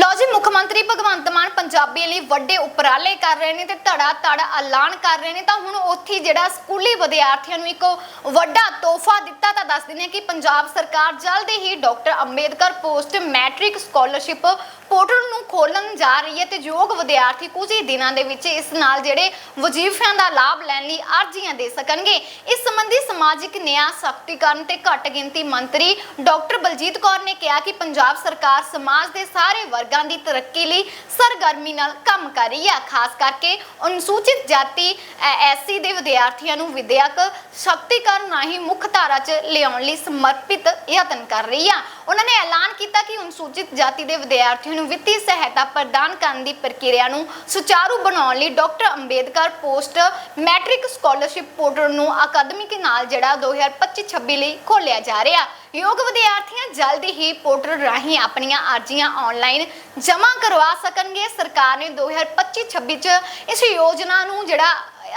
ਲੋ ਜੀ, ਮੁੱਖ ਮੰਤਰੀ ਭਗਵੰਤ ਮਾਨ ਪੰਜਾਬੀ ਲਈ ਵੱਡੇ ਉਪਰਾਲੇ ਕਰ ਰਹੇ ਨੇ ਤੇ ਧੜਾ ਧੜ ਐਲਾਨ ਕਰ ਰਹੇ ਨੇ। ਤਾਂ ਹੁਣ ਉੱਥੇ ਜਿਹੜਾ ਸਕੂਲੀ ਵਿਦਿਆਰਥੀਆਂ ਨੂੰ ਇੱਕ ਵੱਡਾ ਤੋਹਫਾ ਦਿੱਤਾ ਤਾਂ ਦੱਸ ਦਿੰਦੇ ਹਾਂ ਕਿ ਪੰਜਾਬ ਸਰਕਾਰ ਜਲਦੀ ਹੀ doctor Ambedkar post matric scholarship portal ਨੂੰ ਖੋਲਣ ਜਾ ਰਹੀ ਹੈ ਤੇ ਯੋਗ ਵਿਦਿਆਰਥੀ ਕੁਝ ਹੀ ਦਿਨਾਂ ਦੇ ਵਿੱਚ ਇਸ ਨਾਲ ਜਿਹੜੇ ਵਜ਼ੀਫਿਆਂ ਦਾ ਲਾਭ ਲੈਣ ਲਈ ਅਰਜ਼ੀਆਂ ਦੇ ਸਕਣਗੇ। ਇਸ ਸੰਬੰਧੀ ਸਮਾਜਿਕ ਨਿਆਂ, ਸਖਤੀਕਰਨ ਤੇ ਘੱਟ ਗਿਣਤੀ ਮੰਤਰੀ ਡਾਕਟਰ ਬਲਜੀਤ ਕੌਰ ਨੇ ਕਿਹਾ ਕਿ ਪੰਜਾਬ ਸਰਕਾਰ ਸਮਾਜ ਦੇ ਸਾਰੇ ਵਰਗਾਂ ਦੀ ਤਰੱਕੀ ਲਈ ਸਰਗਰਮੀ ਨਾਲ ਕੰਮ ਕਰ ਰਹੀ ਹੈ। ਖਾਸ ਕਰਕੇ ਅਨੁਸੂਚਿਤ ਜਾਤੀ ਐਸਸੀ ਦੇ ਵਿਦਿਆਰਥੀਆਂ ਨੂੰ ਵਿਦਿਅਕ ਸ਼ਕਤੀਕਰਨ ਰਾਹੀਂ ਮੁੱਖ ਧਾਰਾ 'ਚ ਲਿਆਉਣ ਲਈ ਸਮਰਪਿਤ ਯਤਨ ਕਰ ਰਹੀ ਹੈ ਉਹਨਾਂ ਨੇ ਐਲਾਨ ਕੀਤਾ ਕਿ ਅਨੁਸੂਚਿਤ ਜਾਤੀ ਦੇ ਵਿਦਿਆਰਥੀਆਂ ਨੂੰ ਵਿੱਤੀ ਸਹਾਇਤਾ ਪ੍ਰਦਾਨ ਕਰਨ ਦੀ ਪ੍ਰਕਿਰਿਆ ਨੂੰ ਸੁਚਾਰੂ ਬਣਾਉਣ ਲਈ doctor Ambedkar post matric scholarship portal ਨੂੰ ਅਕਾਦਮਿਕ ਨਾਲ ਜਿਹੜਾ 2025-26 ਲਈ ਖੋਲਿਆ ਜਾ ਰਿਹਾ। ਯੋਗ ਵਿਦਿਆਰਥੀਆਂ ਜਲਦੀ ਹੀ ਪੋਰਟਲ ਰਾਹੀਂ ਆਪਣੀਆਂ ਅਰਜ਼ੀਆਂ ਆਨਲਾਈਨ ਜਮ੍ਹਾਂ ਕਰਵਾ ਸਕਣਗੇ। ਸਰਕਾਰ ਨੇ 2025-26 ਚ ਇਸ ਯੋਜਨਾ ਨੂੰ ਜਿਹੜਾ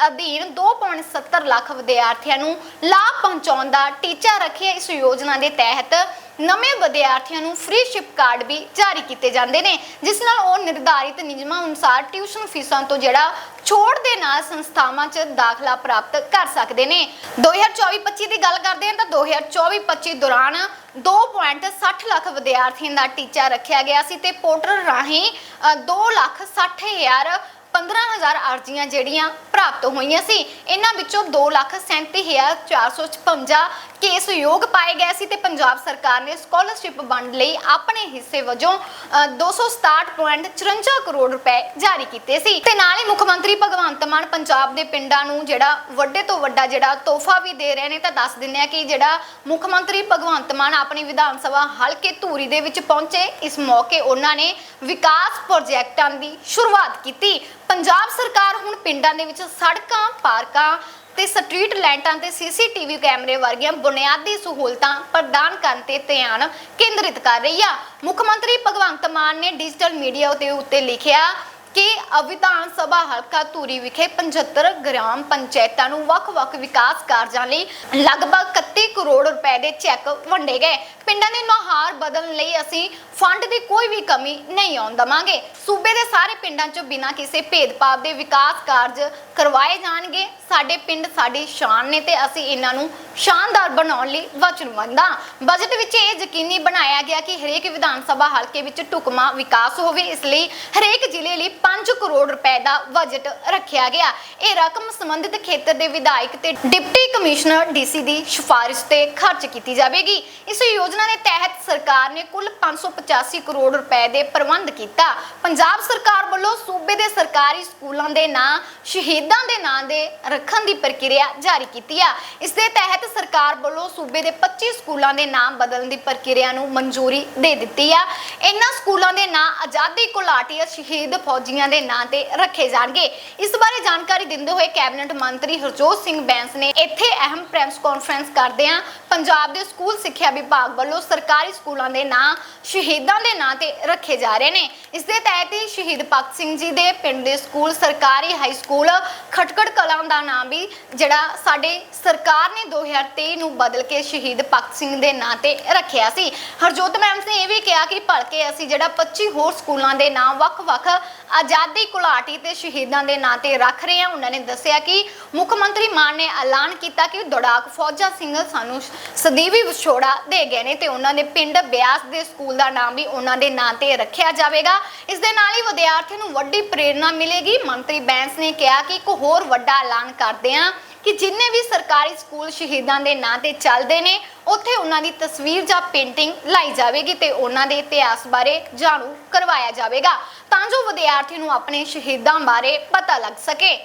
ਅਧੀਨ 2.70 ਲੱਖ ਵਿਦਿਆਰਥੀਆਂ ਨੂੰ ਲਾਭ ਪਹੁੰਚਾਉਣ ਦਾ ਟੀਚਾ ਰੱਖਿਆ ਇਸ ਯੋਜਨਾ ਦੇ ਤਹਿਤ। ਨਵੇਂ ਵਿਦਿਆਰਥੀਆਂ ਨੂੰ ਫ੍ਰੀ ਸ਼ਿਪ ਕਾਰਡ ਵੀ ਜਾਰੀ ਕੀਤੇ ਜਾਂਦੇ ਨੇ, ਜਿਸ ਨਾਲ ਉਹ ਨਿਰਧਾਰਿਤ ਨਿਯਮਾਂ ਅਨੁਸਾਰ ਟਿਊਸ਼ਨ ਫੀਸਾਂ ਤੋਂ ਜਿਹੜਾ ਛੋੜ ਦੇ ਨਾਲ ਸੰਸਥਾਵਾਂ 'ਚ ਦਾਖਲਾ ਪ੍ਰਾਪਤ ਕਰ ਸਕਦੇ ਨੇ। 2024-25 ਦੀ ਗੱਲ ਕਰਦੇ ਹਾਂ ਤਾਂ 2024-25 ਦੌਰਾਨ 2.60 ਲੱਖ ਵਿਦਿਆਰਥੀਆਂ ਦਾ ਟੀਚਾ ਰੱਖਿਆ ਗਿਆ ਸੀ ਤੇ ਪੋਰਟਲ ਰਾਹੀਂ 2 ਲੱਖ 60 ਹਜ਼ਾਰ 15000 ਅਰਜ਼ੀਆਂ ਜਿਹੜੀਆਂ ਪ੍ਰਾਪਤ ਹੋਈਆਂ ਸੀ। ਇਹਨਾਂ ਵਿੱਚੋਂ 237456 ਕੇਸ ਯੋਗ ਪਾਏ ਗਏ ਸੀ ਤੇ ਪੰਜਾਬ ਸਰਕਾਰ ਨੇ ਸਕਾਲਰਸ਼ਿਪ ਵੰਡ ਲਈ ਆਪਣੇ ਹਿੱਸੇ ਵਜੋਂ 267.54 ਕਰੋੜ ਰੁਪਏ ਜਾਰੀ ਕੀਤੇ ਸੀ। ਤੇ ਨਾਲ ਹੀ ਮੁੱਖ ਮੰਤਰੀ ਭਗਵੰਤ ਮਾਨ ਪੰਜਾਬ ਦੇ ਪਿੰਡਾਂ ਨੂੰ ਜਿਹੜਾ ਵੱਡੇ ਤੋਂ ਵੱਡਾ ਜਿਹੜਾ ਤੋਹਫਾ ਵੀ ਦੇ ਰਹੇ ਨੇ ਤਾਂ ਦੱਸ ਦਿੰਦੇ ਆ ਕਿ ਜਿਹੜਾ ਮੁੱਖ ਮੰਤਰੀ ਭਗਵੰਤ ਮਾਨ ਆਪਣੀ ਵਿਧਾਨ ਸਭਾ ਹਲਕੇ ਧੂਰੀ ਦੇ ਵਿੱਚ ਪਹੁੰਚੇ, ਇਸ ਮੌਕੇ ਉਹਨਾਂ ਨੇ ਵਿਕਾਸ ਪ੍ਰੋਜੈਕਟਾਂ ਦੀ ਸ਼ੁਰੂਆਤ ਕੀਤੀ। ਪੰਜਾਬ ਸਰਕਾਰ ਹੁਣ ਪਿੰਡਾਂ ਦੇ ਵਿੱਚ ਸੜਕਾਂ, ਪਾਰਕਾਂ ਤੇ ਸਟਰੀਟ ਲਾਈਟਾਂ ਤੇ ਸੀਸੀਟੀਵੀ ਕੈਮਰੇ ਵਰਗੀਆਂ ਬੁਨਿਆਦੀ ਸਹੂਲਤਾਂ ਪ੍ਰਦਾਨ ਕਰਨ ਤੇ ਧਿਆਨ ਕੇਂਦਰਿਤ ਕਰ ਰਹੀ ਆ। ਮੁੱਖ ਮੰਤਰੀ ਭਗਵੰਤ ਮਾਨ ਨੇ ਡਿਜੀਟਲ ਮੀਡੀਆ ਦੇ ਉੱਤੇ ਲਿਖਿਆ ਕਿ ਵਿਧਾਨ ਸਭਾ ਹਲਕਾ ਧੂਰੀ ਵਿਖੇ 75 ਗ੍ਰਾਮ ਪੰਚਾਇਤਾਂ ਨੂੰ ਵੱਖ-ਵੱਖ ਵਿਕਾਸ ਕਾਰਜਾਂ ਲਈ ਲਗਭਗ 31 ਕਰੋੜ ਰੁਪਏ ਦੇ ਚੈੱਕ ਵੰਡੇ ਗਏ। ਪਿੰਡਾਂ ਦੇ ਨੁਹਾਰ ਬਦਲਣ ਲਈ ਅਸੀਂ ਫੰਡ ਦੀ ਕੋਈ ਵੀ ਕਮੀ ਨਹੀਂ ਆਉਣ ਦਵਾਂਗੇ। ਸੂਬੇ ਦੇ ਸਾਰੇ ਪਿੰਡਾਂ 'ਚ ਬਿਨਾਂ ਕਿਸੇ ਭੇਦਭਾਵ ਦੇ ਵਿਕਾਸ ਕਾਰਜ ਕਰਵਾਏ ਜਾਣਗੇ। ਸਾਡੇ ਪਿੰਡ ਸਾਡੀ ਸ਼ਾਨ ਨੇ ਤੇ ਅਸੀਂ ਇਹਨਾਂ ਨੂੰ ਸ਼ਾਨਦਾਰ ਬਣਾਉਣ ਲਈ ਵਚਨਬੱਧ ਹਾਂ। ਬਜਟ ਵਿੱਚ ਇਹ ਯਕੀਨੀ ਬਣਾਇਆ ਗਿਆ ਕਿ ਹਰੇਕ ਵਿਧਾਨ ਸਭਾ ਹਲਕੇ ਵਿੱਚ ਢੁਕਮਾ ਵਿਕਾਸ ਹੋਵੇ, ਇਸ ਲਈ ਹਰੇਕ ਜ਼ਿਲ੍ਹੇ ਲਈ 5 ਕਰੋੜ ਰੁਪਏ ਦਾ ਬਜਟ ਰੱਖਿਆ ਗਿਆ। ਇਹ ਰਕਮ ਸੰਬੰਧਿਤ ਖੇਤਰ ਦੇ ਵਿਧਾਇਕ ਤੇ ਡਿਪਟੀ ਕਮਿਸ਼ਨਰ ਡੀਸੀ ਦੀ ਸਿਫਾਰਿਸ਼ ਤੇ ਖਰਚ ਕੀਤੀ ਜਾਵੇਗੀ। ਇਸ ਯੋਜਨਾ ਦੇ ਤਹਿਤ ਸਰਕਾਰ ਨੇ ਕੁੱਲ 585 ਕਰੋੜ ਰੁਪਏ ਦੇ ਪ੍ਰਬੰਧ ਕੀਤਾ। ਪੰਜਾਬ ਸਰਕਾਰ ਵੱਲੋਂ ਸੂਬੇ ਦੇ ਸਰਕਾਰੀ ਸਕੂਲਾਂ ਦੇ ਨਾਂ, ਸ਼ਹੀਦਾਂ ਦੇ ਨਾਂ ਦੇ ਰੱਖਣ ਦੀ ਪ੍ਰਕਿਰਿਆ ਜਾਰੀ ਕੀਤੀ ਆ। ਇਸ ਦੇ ਤਹਿਤ ਸਰਕਾਰ ਵੱਲੋਂ ਸੂਬੇ ਦੇ 25 ਸਕੂਲਾਂ ਦੇ ਨਾਮ ਬਦਲਣ ਦੀ ਪ੍ਰਕਿਰਿਆ ਨੂੰ ਮਨਜ਼ੂਰੀ ਦੇ ਦਿੱਤੀ ਆ। ਇਹਨਾਂ ਸਕੂਲਾਂ ਦੇ ਨਾਂ ਆਜ਼ਾਦੀ ਘੁਲਾਟੀਆ, ਸ਼ਹੀਦ ਫੌਜੀਆਂ ਦੇ ਨਾਂ ਤੇ ਰੱਖੇ ਜਾਣਗੇ। ਇਸ ਬਾਰੇ ਜਾਣਕਾਰੀ ਦਿੰਦੇ ਹੋਏ ਕੈਬਨਿਟ ਮੰਤਰੀ ਹਰਜੋਤ ਸਿੰਘ ਬੈਂਸ ਨੇ ਇੱਥੇ ਅਹਿਮ ਪ੍ਰੈਸ ਕਾਨਫਰੰਸ ਕਰਦੇ ਆ। ਪੰਜਾਬ ਦੇ ਸਕੂਲ ਸਿੱਖਿਆ ਵਿਭਾਗ ਵੱਲੋਂ ਸਰਕਾਰੀ ਸਕੂਲਾਂ ਦੇ ਨਾਂ, ਸ਼ਹੀਦਾਂ ਦੇ ਨਾਂ ਤੇ ਰੱਖੇ ਜਾ ਰਹੇ ਨੇ। ਇਸ ਦੇ ਤਹਿਤ ਹੀ ਸ਼ਹੀਦ ਭਗਤ ਸਿੰਘ ਜੀ ਦੇ ਪਿੰਡ ਦੇ ਸਕੂਲ, ਸਰਕਾਰੀ ਹਾਈ ਸਕੂਲ ਖਟਕੜ ਕਲਾਂ ਦਾ ਨਾਮ ਵੀ ਜਿਹੜਾ ਸਾਡੇ ਸਰਕਾਰ ਨੇ 2023 ਨੂੰ ਬਦਲ ਕੇ ਸ਼ਹੀਦ ਭਗਤ ਸਿੰਘ ਦੇ ਨਾਂ ਤੇ ਰੱਖਿਆ ਸੀ। ਹਰਜੋਤ ਮੈਮ ਨੇ ਇਹ ਵੀ ਕਿਹਾ ਕਿ ਭਲਕੇ ਅਸੀਂ ਜਿਹੜਾ 25 ਹੋਰ ਸਕੂਲਾਂ ਦੇ ਨਾਂ, ਵੱਖ-ਵੱਖ ਆਜ਼ਾਦੀ ਘੁਲਾਟੀ ਤੇ ਸ਼ਹੀਦਾਂ ਦੇ ਨਾਂ ਤੇ ਰੱਖ ਰਹੇ ਹਾਂ। ਉਹਨਾਂ ਨੇ ਦੱਸਿਆ ਕਿ ਮੁੱਖ ਮੰਤਰੀ ਮਾਨ ਨੇ ਐਲਾਨ ਕੀਤਾ ਕਿ ਦੌੜਾਕ ਫੌਜਾ ਸਿੰਘ ਸਾਨੂੰ ਸਦੀਵੀ ਵਿਛੋੜਾ ਦੇ ਗਏ ਨੇ। ਨੇ ਤੇ ਉਹਨਾਂ ਦੇ ਪਿੰਡ ਬਿਆਸ ਦੇ ਸਕੂਲ ਦਾ ਨਾਮ ਵੀ ਉਹਨਾਂ ਦੇ ਨਾਂ ਤੇ ਰੱਖਿਆ ਜਾਵੇਗਾ। ਇਸ ਦੇ ਨਾਲ ਹੀ ਵਿਦਿਆਰਥੀਆਂ ਨੂੰ ਵੱਡੀ ਪ੍ਰੇਰਣਾ ਮਿਲੇਗੀ। ਮੰਤਰੀ ਬੈਂਸ ਨੇ ਕਿਹਾ ਕਿ ਇੱਕ ਹੋਰ ਵੱਡਾ ਐਲਾਨ ਕਰਦੇ ਹਾਂ ਕਿ ਜਿੰਨੇ ਵੀ ਸਰਕਾਰੀ ਸਕੂਲ ਸ਼ਹੀਦਾਂ ਦੇ ਨਾਂ ਤੇ ਚੱਲਦੇ ਨੇ, ਉੱਥੇ ਉਹਨਾਂ ਦੀ ਤਸਵੀਰ ਜਾਂ ਪੇਂਟਿੰਗ ਲਾਈ ਜਾਵੇਗੀ ਤੇ ਉਹਨਾਂ ਦੇ ਇਤਿਹਾਸ ਬਾਰੇ ਜਾਣੂ ਕਰਵਾਇਆ ਜਾਵੇਗਾ ਤਾਂ ਜੋ ਵਿਦਿਆਰਥੀ ਨੂੰ ਆਪਣੇ ਸ਼ਹੀਦਾਂ ਬਾਰੇ ਪਤਾ ਲੱਗ ਸਕੇ।